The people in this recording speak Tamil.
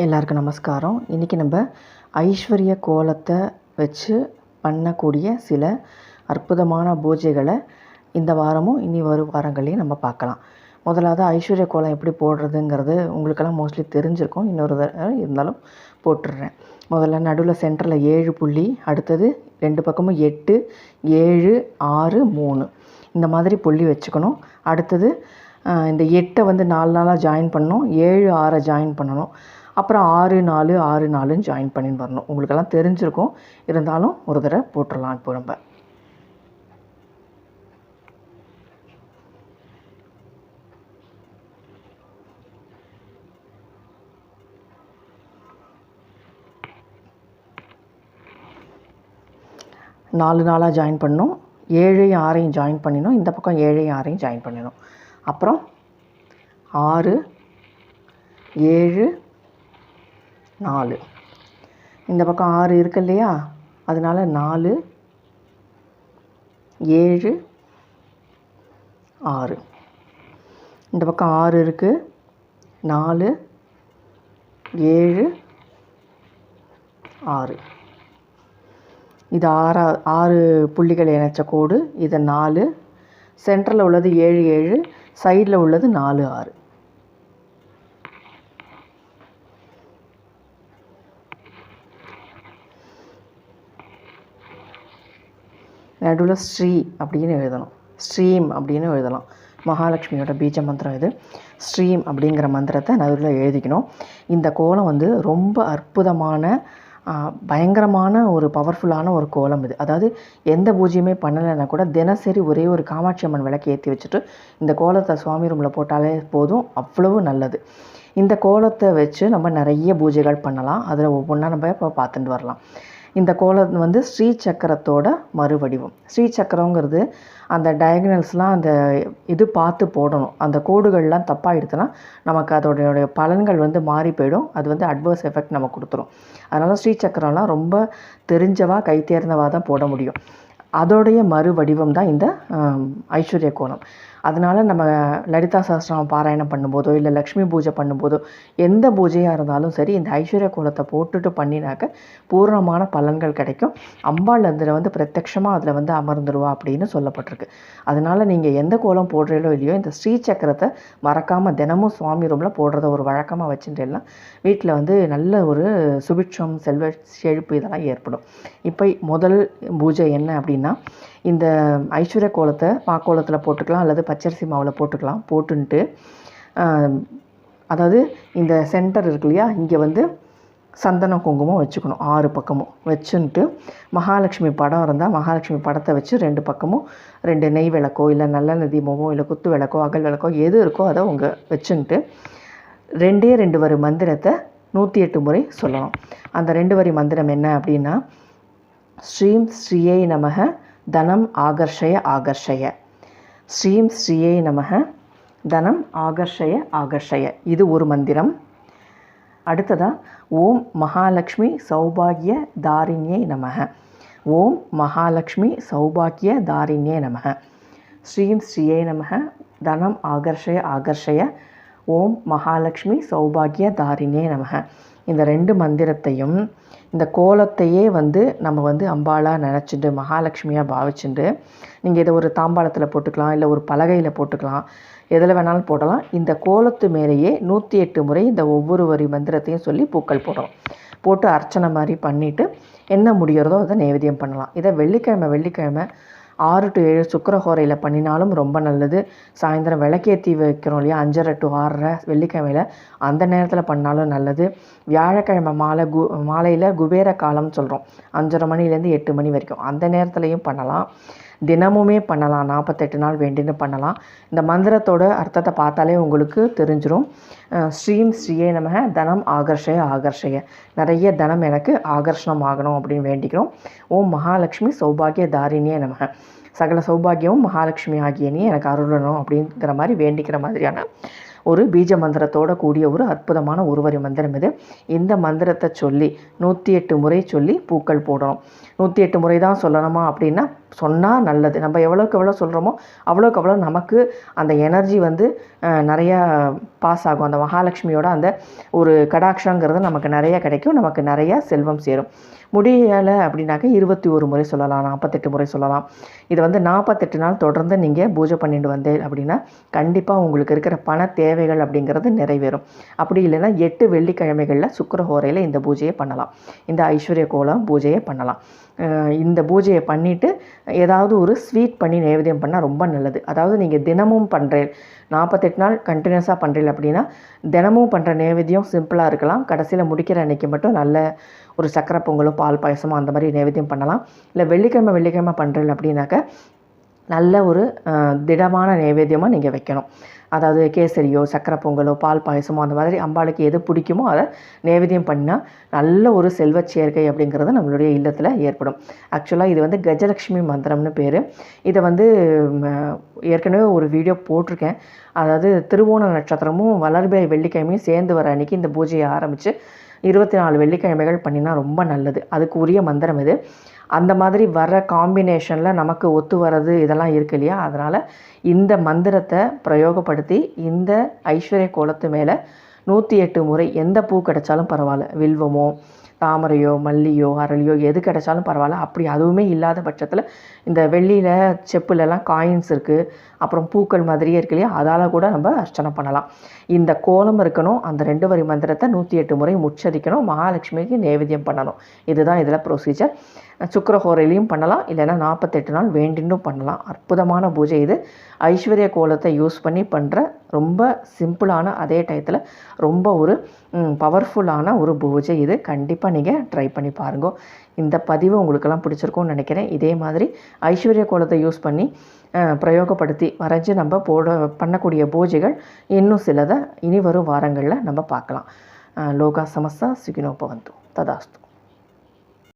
எல்லாருக்கும் நமஸ்காரம். இன்றைக்கி நம்ம ஐஸ்வர்ய கோலத்தை வச்சு பண்ணக்கூடிய சில அற்புதமான பூஜைகளை இந்த வாரமும் இனி வரும் வாரங்களையும் நம்ம பார்க்கலாம். முதலாவது ஐஸ்வர்ய கோலம் எப்படி போடுறதுங்கிறது உங்களுக்கெல்லாம் மோஸ்ட்லி தெரிஞ்சிருக்கும். இன்னொரு தடவை இருந்தாலும் போட்டுடுறேன். முதல்ல நடுவில் சென்டரில் ஏழு புள்ளி அடுத்தது ரெண்டு பக்கமும் எட்டு ஏழு ஆறு மூணு. இந்த மாதிரி புள்ளி வச்சுக்கணும். அடுத்தது இந்த எட்டை வந்து நாலு நாளாக ஜாயின் பண்ணணும். ஏழு ஆறை ஜாயின் பண்ணணும். அப்புறம் ஆறு நாலு ஆறு நாலுன்னு ஜாயின் பண்ணி வரணும். உங்களுக்கெல்லாம் தெரிஞ்சிருக்கும். இருந்தாலும் ஒரு தடவை போட்டுடலாம் இப்போ நம்ம. நாலு நாளாக ஜாயின் பண்ணணும். ஏழையும் ஆறையும் ஜாயின் பண்ணிடணும். இந்த பக்கம் ஏழையும் ஆறையும் ஜாயின் பண்ணிடணும். அப்புறம் ஆறு ஏழு நாலு. இந்த பக்கம் ஆறு இருக்கு இல்லையா? அதனால நாலு ஏழு ஆறு. இந்த பக்கம் ஆறு இருக்குது நாலு ஏழு ஆறு. இது ஆறா ஆறு புள்ளிகள் இணைச்ச கோடு. இது நாலு. சென்டரில் உள்ளது ஏழு ஏழு. சைடில் உள்ளது நாலு ஆறு. நடுவில் ஸ்ரீ அப்படின்னு எழுதணும். ஸ்ரீம் அப்படின்னு எழுதலாம். மகாலட்சுமியோட பீஜ மந்திரம் இது. ஸ்ட்ரீம் அப்படிங்கிற மந்திரத்தை நடுவில் எழுதிக்கணும். இந்த கோலம் வந்து ரொம்ப அற்புதமான பயங்கரமான ஒரு பவர்ஃபுல்லான ஒரு கோலம் இது. அதாவது எந்த பூஜையுமே பண்ணலைன்னா கூட தினசரி ஒரே ஒரு காமாட்சி அம்மன் விளக்கு ஏற்றி வச்சுட்டு இந்த கோலத்தை சுவாமி ரூமில் போட்டாலே போதும் அவ்வளவு நல்லது. இந்த கோலத்தை வச்சு நம்ம நிறைய பூஜைகள் பண்ணலாம். அதில் ஒவ்வொன்றா நம்ம இப்போ பார்த்துட்டு வரலாம். இந்த கோலம் வந்து ஸ்ரீ சக்கரத்தோட மறுவடிவம். ஸ்ரீ சக்கரங்கிறது அந்த டயக்னல்ஸ்லாம் அந்த இது பார்த்து போடணும். அந்த கோடுகள்லாம் தப்பாகிடுச்சுன்னா நமக்கு அதோடைய பலன்கள் வந்து மாறி போயிடும். அது வந்து அட்வர்ஸ் எஃபெக்ட் நமக்கு கொடுத்துரும். அதனால் ஸ்ரீ சக்கரம்லாம் ரொம்ப தெரிஞ்சவா கை தேர்ந்தவா தான் போட முடியும். அதோடைய மறுவடிவம் தான் இந்த ஐஸ்வர்ய கோலம் அதனால் நம்ம லலிதா சாஸ்திரம் பாராயணம் பண்ணும்போதோ இல்லை லக்ஷ்மி பூஜை பண்ணும்போதோ எந்த பூஜையாக இருந்தாலும் சரி இந்த ஐஸ்வர்ய கோலத்தை போட்டுட்டு பண்ணினாக்க பூர்ணமான பலன்கள் கிடைக்கும். அம்பாள் அதில் வந்து பிரத்யக்ஷமாக அதில் வந்து அமர்ந்துருவா அப்படின்னு சொல்லப்பட்டிருக்கு. அதனால் நீங்கள் எந்த கோலம் போடுறீங்களோ இல்லையோ இந்த ஸ்ரீ சக்கரத்தை மறக்காமல் தினமும் சுவாமி ரூமில் போடுறத ஒரு வழக்கமாக வச்சுட்டேன்னா வீட்டில் வந்து நல்ல ஒரு சுபிட்சம் செல்வ செழிப்பு இதெல்லாம் ஏற்படும். இப்போ முதல் பூஜை என்ன அப்படின்னா இந்த ஐஸ்வர்ய கோலத்தை மாக்கோலத்தில் போட்டுக்கலாம் அல்லது பச்சரிசி மாவில் போட்டுக்கலாம். போட்டுன்ட்டு அதாவது இந்த சென்டர் இருக்கு இல்லையா இங்கே வந்து சந்தன குங்குமம் வச்சுக்கணும். ஆறு பக்கமும். வச்சுன்ட்டு மகாலட்சுமி படம் இருந்தால் மகாலட்சுமி படத்தை வச்சு ரெண்டு பக்கமும் ரெண்டு நெய் விளக்கோ இல்லை நல்லெண்ணெய் தீபமோ இல்லை குத்து விளக்கோ அகல் விளக்கோ எது இருக்கோ அதை உங்கள் வச்சுன்ட்டு ரெண்டே ரெண்டு வரி மந்திரத்தை நூற்றி எட்டு முறை சொல்லணும். அந்த ரெண்டு வரி மந்திரம் என்ன அப்படின்னா ஸ்ரீம் ஸ்ரீயை நமக தனம் ஆகர்ஷய ஆகர்ஷய. ஸ்ரீம் ஸ்ரீயை நமக. தனம் ஆகர்ஷய ஆகர்ஷய. இது ஒரு மந்திரம். அடுத்ததாக ஓம் மகாலட்சுமி சௌபாகிய தாரிண்யே நமக. ஓம் மகாலட்சுமி சௌபாகிய தாரிண்யே நமக. ஸ்ரீம் ஸ்ரீயை நமக. தனம் ஆகர்ஷய ஆகர்ஷய. ஓம் மகாலட்சுமி சௌபாகிய தாரிண்யே நமக. இந்த ரெண்டு மந்திரத்தையும் இந்த கோலத்தையே வந்து நம்ம வந்து அம்பாளாக நினச்சிட்டு மகாலட்சுமியாக பாவிச்சுட்டு நீங்கள் இதை ஒரு தாம்பாளத்தில் போட்டுக்கலாம் இல்லை ஒரு பலகையில் போட்டுக்கலாம் எதில் வேணாலும் போடலாம். இந்த கோலத்து மேலேயே நூற்றி எட்டு முறை இந்த ஒவ்வொரு வரி மந்திரத்தையும் சொல்லி பூக்கள் போடலாம் போட்டு அர்ச்சனை மாதிரி பண்ணிவிட்டு என்ன முடிகிறதோ அதை நைவேத்தியம் பண்ணலாம். இதை வெள்ளிக்கிழமை வெள்ளிக்கிழமை ஆறு டு ஏழு சுக்கரஹோரையில் பண்ணினாலும் ரொம்ப நல்லது. சாயந்தரம் விளக்கேற்றி வைக்கிறோம் இல்லையா? அஞ்சரை டு ஆறரை வெள்ளிக்கிழமையில் அந்த நேரத்தில் பண்ணாலும் நல்லது. வியாழக்கிழமை மாலை கு மாலையில் குபேர காலம்னு சொல்கிறோம் அஞ்சரை மணிலேருந்து எட்டு மணி வரைக்கும் அந்த நேரத்துலையும் பண்ணலாம். தினமுமே பண்ணலாம். நாற்பத்தெட்டு நாள் வேண்டின்னு பண்ணலாம். இந்த மந்திரத்தோட அர்த்தத்தை பார்த்தாலே உங்களுக்கு தெரிஞ்சிடும் ஸ்ரீம் ஸ்ரீயே நமக தனம் ஆகர்ஷய ஆகர்ஷய. நிறைய தனம் எனக்கு ஆகர்ஷணம் ஆகணும் அப்படின்னு வேண்டிக்கிறோம். ஓம் மகாலட்சுமி சௌபாகிய தாரிணியே நம்ம சகல சௌபாகியமும் மகாலட்சுமி ஆகிய நீ எனக்கு அருளணும் அப்படிங்கிற மாதிரி வேண்டிக்கிற மாதிரியான ஒரு பீஜ மந்திரத்தோட கூடிய ஒரு அற்புதமான ஒருவரி மந்திரம் இது. இந்த மந்திரத்தை சொல்லி நூற்றி எட்டு முறை சொல்லி பூக்கள் போடணும். நூற்றி எட்டு முறை தான் சொல்லணுமா அப்படின்னா சொன்னால் நல்லது. நம்ம எவ்வளோக்கு எவ்வளோ சொல்கிறோமோ அவ்வளோக்கு அவ்வளோ நமக்கு அந்த எனர்ஜி வந்து நிறையா பாஸ் ஆகும். அந்த மகாலட்சுமியோட அந்த ஒரு கடாட்சங்கிறது நமக்கு நிறைய கிடைக்கும். நமக்கு நிறையா செல்வம் சேரும். முடியலை அப்படின்னாக்க இருபத்தி ஒரு முறை சொல்லலாம் நாற்பத்தெட்டு முறை சொல்லலாம். இதை வந்து நாற்பத்தெட்டு நாள் தொடர்ந்து நீங்கள் பூஜை பண்ணிட்டு வந்தேன் அப்படின்னா கண்டிப்பாக உங்களுக்கு இருக்கிற பண தேவைகள் அப்படிங்கிறது நிறைவேறும். அப்படி இல்லைன்னா எட்டு வெள்ளிக்கிழமைகளில் சுக்கரஹோரையில் இந்த பூஜையை பண்ணலாம். இந்த ஐஸ்வர்ய கோலம் பூஜையை பண்ணலாம். இந்த பூஜையை பண்ணிவிட்டு ஏதாவது ஒரு ஸ்வீட் பண்ணி நைவேத்தியம் பண்ணால் ரொம்ப நல்லது. அதாவது நீங்கள் தினமும் பண்ணுறேன் நாற்பத்தெட்டு நாள் கண்டினியூஸாக பண்ணுறீங்க அப்படின்னா தினமும் பண்ணுற நைவேத்தியம் சிம்பிளாக இருக்கலாம். கடைசியில் முடிக்கிற அன்றைக்கி மட்டும் நல்ல ஒரு சக்கரை பொங்கலோ பால் பாயசமோ அந்த மாதிரி நைவேத்தியம் பண்ணலாம். இல்லை வெள்ளிக்கிழமை வெள்ளிக்கிழமை பண்ணுறீங்க அப்படின்னாக்க நல்ல ஒரு திடமான நைவேத்தியமாக நீங்கள் வைக்கணும். அதாவது கேசரியோ சக்கரை பொங்கலோ பால் பாயசமோ அந்த மாதிரி அம்பாளுக்கு எது பிடிக்குமோ அதை நைவேத்தியம் பண்ணால் நல்ல ஒரு செல்வச் சேர்க்கை அப்படிங்கிறது நம்மளுடைய இல்லத்தில் ஏற்படும். ஆக்சுவலாக இது வந்து கஜலக்ஷ்மி மந்திரம்னு பேர். இதை வந்து ஏற்கனவே ஒரு வீடியோ போட்டிருக்கேன். அதாவது திருவோண நட்சத்திரமும் வளர்பிறை வெள்ளிக்கிழமையும் சேர்ந்து வர அன்னைக்கு இந்த பூஜையை ஆரம்பித்து இருபத்தி நாலு வெள்ளிக்கிழமைகள் பண்ணினா ரொம்ப நல்லது. அதுக்கு உரிய மந்திரம் இது அந்த மாதிரி வர காம்பினேஷனில் நமக்கு ஒத்து வர்றது இதெல்லாம் இருக்கு இல்லையா? அதனால் இந்த மந்திரத்தை பிரயோகப்படுத்தி இந்த ஐஸ்வர்ய கோலத்து மேலே நூற்றி எட்டு முறை எந்த பூ கிடைச்சாலும் பரவாயில்ல. வில்வமோ தாமரையோ மல்லியோ அரளியோ எது கிடைச்சாலும் பரவாயில்ல. அப்படி அதுவுமே இல்லாத பட்சத்தில் இந்த வெள்ளியில் செப்புலலாம் காயின்ஸ் இருக்குது அப்புறம் பூக்கள் மாதிரியே இருக்கு இல்லையா? அதால் கூட நம்ம அர்ச்சனை பண்ணலாம். இந்த கோலம் இருக்கணும். அந்த ரெண்டு வரி மந்திரத்தை நூற்றி எட்டு முறை முச்சரிக்கணும் மகாலட்சுமிக்கு நேவேத்தியம் பண்ணணும். இதுதான் இதில் ப்ரொசீஜர் சுக்கரஹோரையிலையும் பண்ணலாம். இல்லைன்னா நாற்பத்தெட்டு நாள் வேண்டின்னும் பண்ணலாம். அற்புதமான பூஜை இது. ஐஸ்வர்ய கோலத்தை யூஸ் பண்ணி பண்ணுற ரொம்ப சிம்பிளான அதே டயத்தில் ரொம்ப ஒரு பவர்ஃபுல்லான ஒரு பூஜை இது. கண்டிப்பாக நீங்கள் ட்ரை பண்ணி பாருங்க. இந்த பதிவு உங்களுக்கெல்லாம் பிடிச்சிருக்கும்னு நினைக்கிறேன். இதே மாதிரி ஐஸ்வர்ய கோலத்தை யூஸ் பண்ணி பிரயோகப்படுத்தி வரைஞ்சி நம்ம போட பண்ணக்கூடிய பூஜைகள் இன்னும் சிலதை இனி வரும் வாரங்களில் நம்ம பார்க்கலாம். லோகா சமஸ்தா சுகினோபவந்து. ததாஸ்து.